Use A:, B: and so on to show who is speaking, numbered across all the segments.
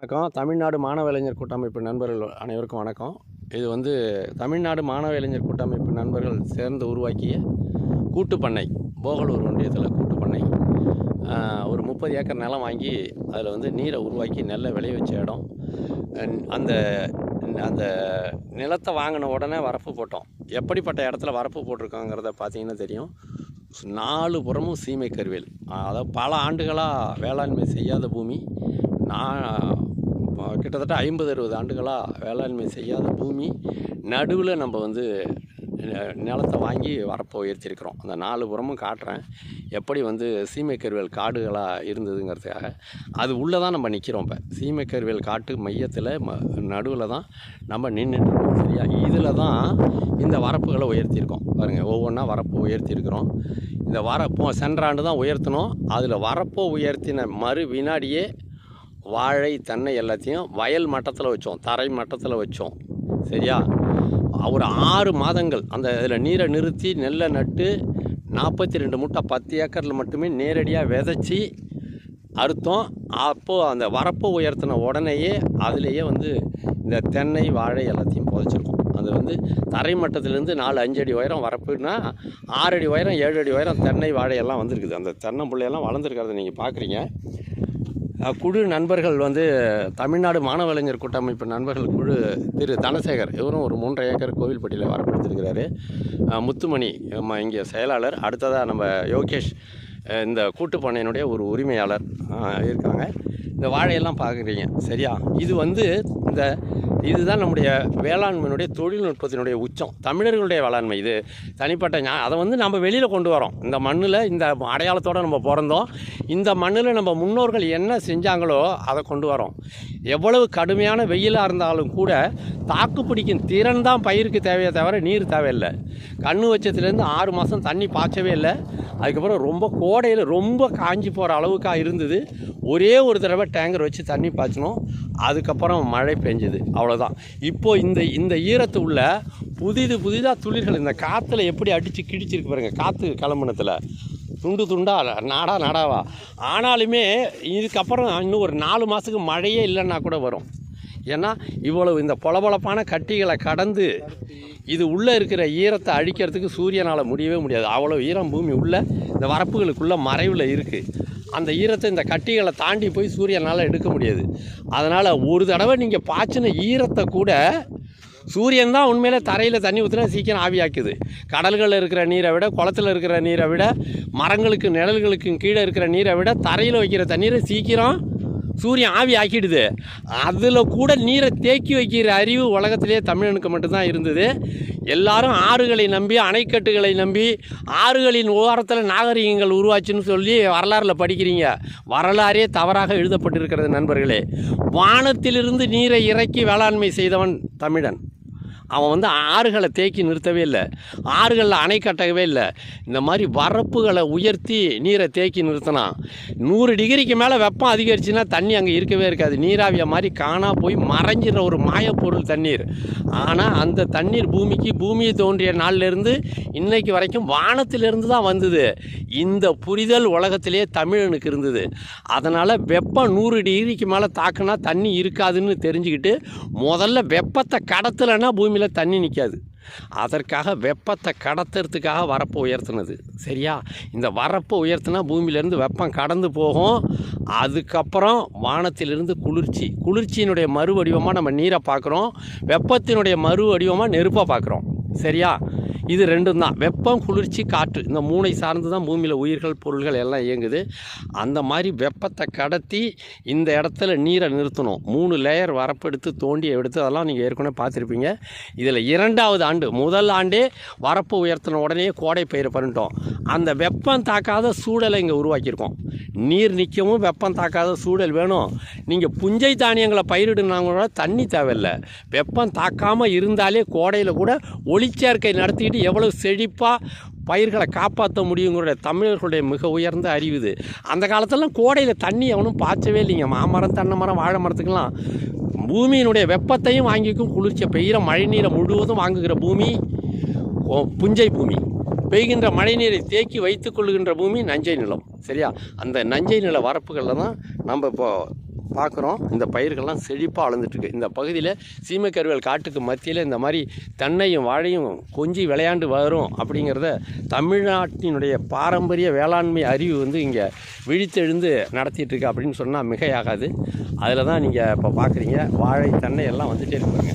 A: வணக்கம். தமிழ்நாடு மாணவ இளைஞர் கூட்டமைப்பு நண்பர்கள் அனைவருக்கும் வணக்கம். இது வந்து தமிழ்நாடு மாணவ இளைஞர் கூட்டமைப்பு நண்பர்கள் சேர்ந்து உருவாக்கிய கூட்டுப்பண்ணை போகலூர் ஒன்றியத்தில் கூட்டுப்பண்ணை. ஒரு முப்பது ஏக்கர் நிலம் வாங்கி அதில் வந்து நீரை உருவாக்கி நெல்லை விளைய வச்ச இடம். அந்த அந்த நிலத்தை வாங்கின உடனே வரப்பு போட்டோம். எப்படிப்பட்ட இடத்துல வரப்பு போட்டிருக்கோங்கிறத பார்த்தீங்கன்னா தெரியும். நாலு புறமும் சீமை கருவேல். அதாவது பல ஆண்டுகளாக வேளாண்மை செய்யாத பூமி. நான் கிட்டத்தட்ட ஐம்பது அறுபது ஆண்டுகளாக வேளாண்மை செய்யாத பூமி. நடுவில் நம்ம வந்து நிலத்தை வாங்கி வரப்போ உயர்த்திருக்கிறோம் அந்த நாலு புறமும் காட்டுறேன். எப்படி வந்து சீமை கருவேல் காடுகளாக இருந்ததுங்கிறதுக்காக. அது உள்ளே தான் நம்ம நிற்கிறோம் இப்போ. சீமை கருவேல் காட்டு மையத்தில் ம நடுவில் தான் நம்ம நின்றுட்டுருக்கோம் சரியா? இதில் தான் இந்த வரப்புகளை உயர்த்தியிருக்கோம். பாருங்கள் ஒவ்வொன்றா வரப்பு உயர்த்தியிருக்கிறோம். இந்த வரப்போ சென்ற ஆண்டு தான் உயர்த்தினோம். அதில் வரப்போ உயர்த்தின மறு வினாடியே வாழை தென்னை எல்லாத்தையும் வயல் மட்டத்தில் வச்சோம் தரை மட்டத்தில் வச்சோம். சரியா? ஒரு ஆறு மாதங்கள் அந்த இதில் நீரை நிறுத்தி நெல்லை நட்டு நாற்பத்தி ரெண்டு மூட்டை பத்து ஏக்கரில் மட்டுமே நேரடியாக விதைச்சி அறுத்தோம். அப்போது அந்த வரப்பு உயர்த்தின உடனேயே அதுலேயே வந்து இந்த தென்னை வாழை எல்லாத்தையும் புதைச்சிருக்கோம். அது வந்து தரை மட்டத்திலேருந்து நாலு அஞ்சு அடி உயரம் வரப்புனா ஆறு அடி உயரம் ஏழு அடி உயரம் தென்னை வாழையெல்லாம் வந்திருக்குது. அந்த தென்னம்பிள்ளையெல்லாம் வளர்ந்துருக்கிறத நீங்கள் பார்க்குறீங்க குழு நண்பர்கள் வந்து தமிழ்நாடு மாணவலைஞர் கூட்டமைப்பு நண்பர்கள் குழு திரு தனசேகர் இவரும் ஒரு மூன்றரை ஏக்கர் கோவில்பட்டியில் வரப்படுத்திருக்கிறாரு முத்துமணி நம்ம இங்கே செயலாளர் அடுத்ததாக நம்ம யோகேஷ் இந்த கூட்டுப்பண்ணையினுடைய ஒரு உரிமையாளர் இருக்காங்க. இந்த வாழையெல்லாம் பார்க்குறீங்க சரியா? இது வந்து இந்த இதுதான் நம்முடைய வேளாண்மையினுடைய தொழில்நுட்பத்தினுடைய உச்சம். தமிழர்களுடைய வேளாண்மை இது. தனிப்பட்ட ஞா- அதை வந்து நம்ம வெளியில் கொண்டு வரோம். இந்த மண்ணில் இந்த அடையாளத்தோடு நம்ம பிறந்தோம். இந்த மண்ணில் நம்ம முன்னோர்கள் என்ன செஞ்சாங்களோ அதை கொண்டு வரோம். எவ்வளவு கடுமையான வெயிலாக இருந்தாலும் கூட தாக்கு பிடிக்கும் திறன் தான் பயிருக்கு தேவையை தவிர நீர் தேவையில்லை. கண்ணு வச்சத்துலேருந்து ஆறு மாதம் தண்ணி பாய்ச்சவே இல்லை. அதுக்கப்புறம் ரொம்ப கோடையில் ரொம்ப காஞ்சி போகிற அளவுக்காக இருந்தது. ஒரே ஒரு தடவை டேங்கர் வச்சு தண்ணி பாய்ச்சினோம். அதுக்கப்புறம் மழை பெஞ்சுது. அவ்வளோதான் இப்போது இந்த இந்த ஈரத்து உள்ள புதிது புதிதாக துளிர்கள் இந்த காற்றுல எப்படி அடித்து கிழிச்சிருக்கு பாருங்க காற்று கிளம்புனத்தில் துண்டு துண்டா நாடா நாடாவா. ஆனாலுமே இதுக்கப்புறம் இன்னும் ஒரு நாலு மாதத்துக்கு மழையே இல்லைன்னா கூட வரும். ஏன்னா இவ்வளவு இந்த பொலபொலப்பான கட்டிகளை கடந்து இது உள்ளே இருக்கிற ஈரத்தை அழிக்கிறதுக்கு சூரியனால் முடியவே முடியாது. அவ்வளோ ஈரம் பூமி உள்ள இந்த வரப்புகளுக்குள்ளே மறைவில் இருக்குது அந்த ஈரத்தை இந்த கட்டிகளை தாண்டி போய் சூரியனால் எடுக்க முடியாது. அதனால் ஒரு தடவை நீங்கள் பாய்ச்சின ஈரத்தை கூட சூரியன் தான் உண்மையிலே தரையில் தண்ணி ஊற்றினா சீக்கிரம் ஆவியாக்குது. கடல்களில் இருக்கிற நீரை விட குளத்துல இருக்கிற நீரை விட மரங்களுக்கு நிழல்களுக்கும் கீழே இருக்கிற நீரை விட தரையில் வைக்கிற தண்ணீரை சீக்கிரம் சூரியன் ஆவி ஆக்கிடுது. அதில் கூட நீரை தேக்கி வைக்கிற அறிவு உலகத்திலே தமிழனுக்கு மட்டும்தான் இருந்தது. எல்லாரும் ஆறுகளை நம்பி அணைக்கட்டுகளை நம்பி ஆறுகளின் ஓரத்தில் நாகரிகங்கள் உருவாச்சுன்னு சொல்லி வரலாறில் படிக்கிறீங்க. வரலாறே தவறாக எழுதப்பட்டிருக்கிறது நண்பர்களே. வானத்திலிருந்து நீரை இறக்கி வேளாண்மை செய்தவன் தமிழன். அவன் வந்து ஆறுகளை தேக்கி நிறுத்தவே இல்லை. ஆறுகளில் அணை கட்டவே இல்லை. இந்த மாதிரி வரப்புகளை உயர்த்தி நீரை தேக்கி நிறுத்தினான். நூறு டிகிரிக்கு மேலே வெப்பம் அதிகரிச்சுன்னா தண்ணி அங்கே இருக்கவே இருக்காது. நீராவியை மாதிரி காணா போய் மறைஞ்சிற ஒரு மாயப்பொருள் தண்ணீர். ஆனால் அந்த தண்ணீர் பூமிக்கு பூமியை தோன்றிய நாள்லேருந்து இன்னைக்கு வரைக்கும் வானத்திலிருந்து தான் வந்தது. இந்த புரிதல் உலகத்திலே தமிழனுக்கு இருந்தது. அதனால் வெப்பம் நூறு டிகிரிக்கு மேலே தாக்குனா தண்ணி இருக்காதுன்னு தெரிஞ்சுக்கிட்டு முதல்ல வெப்பத்தை கடத்தலைன்னா பூமி பூமியில் தண்ணி நிற்காது அதற்காக வெப்பத்தை கடத்துறதுக்காக வரப்பை உயர்த்தினது. சரியா? இந்த வரப்பை உயர்த்தினா பூமியிலேருந்து வெப்பம் கடந்து போகும். அதுக்கப்புறம் வானத்திலிருந்து குளிர்ச்சி. குளிர்ச்சியினுடைய மறு வடிவமாக நம்ம நீரை பார்க்குறோம். வெப்பத்தினுடைய மறு வடிவமாக நெருப்பை பார்க்குறோம். சரியா? இது ரெண்டும் தான். வெப்பம் குளிர்ச்சி காற்று. இந்த மூனை சார்ந்து தான் பூமியில் உயிர்கள் பொருள்கள் எல்லாம் இயங்குது. அந்த மாதிரி வெப்பத்தை கடத்தி இந்த இடத்துல நீரை நிறுத்தணும். மூணு லேயர் வரப்பெடுத்து தோண்டி எடுத்து அதெல்லாம் நீங்கள் ஏற்கனவே பார்த்துருப்பீங்க. இதில் இரண்டாவது ஆண்டு முதல் ஆண்டே வரப்பு உயர்த்தின உடனே கோடை பயிர் பண்ணிட்டோம். அந்த வெப்பம் தாக்காத சூழலை இங்கே உருவாக்கியிருக்கோம். நீர் நிற்கவும் வெப்பம் தாக்காத சூழல் வேணும். நீங்கள் புஞ்சை தானியங்களை பயிரிடுனாங்க கூட தண்ணி தேவையில்லை. வெப்பம் தாக்காமல் இருந்தாலே கோடையில் கூட ஒளிச்சேர்க்கை வந்து எவ்வளவு செழிப்பாக பயிர்களை காப்பாற்ற முடியுங்கிற தமிழர்களுடைய மிக உயர்ந்த அறிவு இது. அந்த காலத்திலலாம் கோடையில் தண்ணி எவனும் பாய்ச்சவே இல்லைங்க. மாமரம் தென்னை மரம் வாழை மரத்துக்கெல்லாம் பூமியினுடைய வெப்பத்தையும் வாங்கிக்கும். குளிர்ச்சியை பெய்கிற மழை நீரை முழுவதும் வாங்குகிற பூமி புஞ்சை பூமி. பெய்கின்ற மழை நீரை தேக்கி வைத்துக் கொள்ளுகின்ற பூமி நஞ்சை நிலம். சரியா? அந்த நஞ்சை நில வரப்புகளில் தான் நம்ம இப்போ பார்க்குறோம். இந்த பயிர்கள்லாம் செழிப்பாக வளர்ந்துட்டுருக்கு. இந்த பகுதியில் சீமைக்கருவேல் காட்டுக்கு மத்தியில் இந்த மாதிரி தென்னையும் வாழையும் கொஞ்சி விளையாண்டு வரும் அப்படிங்கிறத தமிழ்நாட்டினுடைய பாரம்பரிய வேளாண்மை அறிவு வந்து இங்கே விழித்தெழுந்து நடத்திட்டுருக்கு அப்படின்னு சொன்னால் மிகையாகாது. அதில் தான் நீங்கள் இப்போ பார்க்குறீங்க வாழை தென்னை எல்லாம் வந்துகிட்டே இருப்பாங்க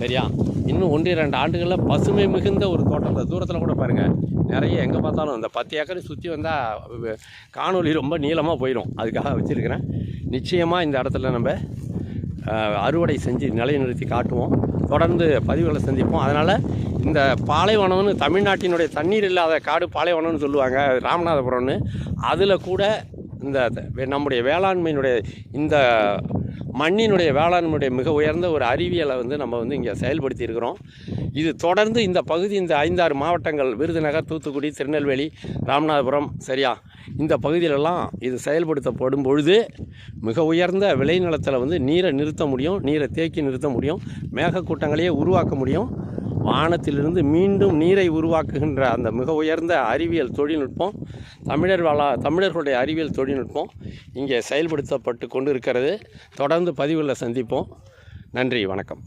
A: சரியா? இன்னும் ஒன்று இரண்டு ஆண்டுகளில் பசுமை மிகுந்த ஒரு தோட்டத்தை தூரத்தில் கூட பாருங்கள் நிறைய எங்கே பார்த்தாலும் இந்த பத்து ஏக்கரை சுற்றி வந்தால் காணொளி ரொம்ப நீளமாக போயிடும். அதுக்காக வச்சுருக்கிறேன். நிச்சயமாக இந்த இடத்துல நம்ம அறுவடை செஞ்சு நிலைநிறுத்தி காட்டுவோம். தொடர்ந்து பதிவுகளை சந்திப்போம். அதனால் இந்த பாலைவனம்னு தமிழ்நாட்டினுடைய தண்ணீர் இல்லாத காடு பாலைவனம்னு சொல்லுவாங்க ராமநாதபுரம்னு. அதில் கூட இந்த த- நம்முடைய வேளாண்மையினுடைய இந்த மண்ணினுடைய வேளாண்மையுடைய மிக உயர்ந்த ஒரு அறிவியலை வந்து நம்ம வந்து இங்கே செயல்படுத்தி இருக்கிறோம். இது தொடர்ந்து இந்த பகுதி இந்த ஐந்தாறு மாவட்டங்கள் விருதுநகர் தூத்துக்குடி திருநெல்வேலி ராமநாதபுரம் சரியா? இந்த பகுதியிலெல்லாம் இது செயல்படுத்தப்படும் பொழுது மிக உயர்ந்த விளைநிலத்தில் வந்து நீரை நிறுத்த முடியும் நீரை தேக்கி நிறுத்த முடியும் மேகக்கூட்டங்களையே உருவாக்க முடியும். வானத்திலிருந்து மீண்டும் நீரை உருவாக்குகின்ற அந்த மிக உயர்ந்த அறிவியல் தொழில்நுட்பம் தமிழர் வள தமிழர்களுடைய அறிவியல் தொழில்நுட்பம் இங்கே செயல்படுத்தப்பட்டு கொண்டு இருக்கிறது தொடர்ந்து பதிவுகளை சந்திப்போம். நன்றி வணக்கம்.